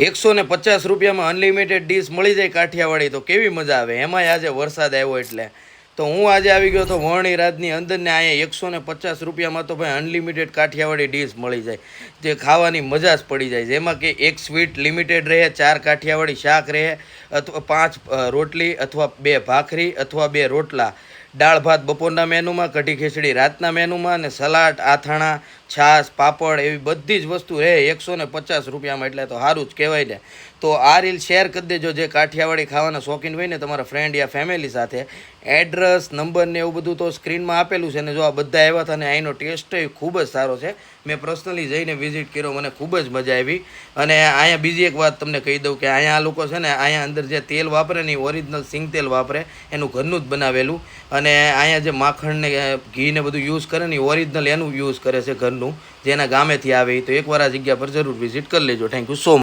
એકસો ને પચાસ રૂપિયામાં અનલિમિટેડ ડીશ મળી જાય કાઠિયાવાડી, તો કેવી મજા આવે? એમાંય આજે વરસાદ આવ્યો એટલે. તો હું આજે આવી ગયો તો વર્ણી રાજની અંદર ને અહીંયા એકસો ને પચાસ રૂપિયામાં તો ભાઈ અનલિમિટેડ કાઠિયાવાડી ડીશ મળી જાય. જે ખાવાની મજા જ પડી જાય જેમાં કે એક સ્વીટ લિમિટેડ રહે, ચાર કાઠિયાવાડી શાક રહે, અથવા પાંચ રોટલી અથવા બે ભાખરી અથવા બે રોટલા. દાળ ભાત બપોરના મેનુમાં કઢી ખીચડી રાતના મેનુમાં અને સલાડ, આથાણા છાશ, પાપડ એવી બધી જ વસ્તુ હે, એકસો ને પચાસ રૂપિયામાં એટલે તો સારું જ કહેવાય ને. તો આ રીલ શેર કરી દેજો, જે કાઠિયાવાડી ખાવાના શોખીન હોય ને તમારા ફ્રેન્ડ યા ફેમિલી સાથે. એડ્રેસ નંબર ને એવું બધું તો સ્ક્રીનમાં આપેલું છે ને જો આ બધા આવ્યા હતા ને અહીંનો ટેસ્ટ ખૂબ જ સારો છે. મેં પર્સનલી જઈને વિઝિટ કર્યો, મને ખૂબ જ મજા આવી. અને અહીંયા બીજી એક વાત તમને કહી દઉં કે અહીંયા આ લોકો છે ને અહીંયા અંદર જે તેલ વાપરે ને એ ઓરિજિનલ સિંગ તેલ વાપરે, એનું ઘરનું જ બનાવેલું. અને અહીંયા જે માખણ ને ઘી ને બધું યુઝ કરે ને એ ઓરિજિનલ એનું યુઝ કરે છે ઘરનું. જેના ગામેથી આવે તો એકવાર આ જગ્યા પર જરૂર વિઝિટ કરી લેજો. Thank you so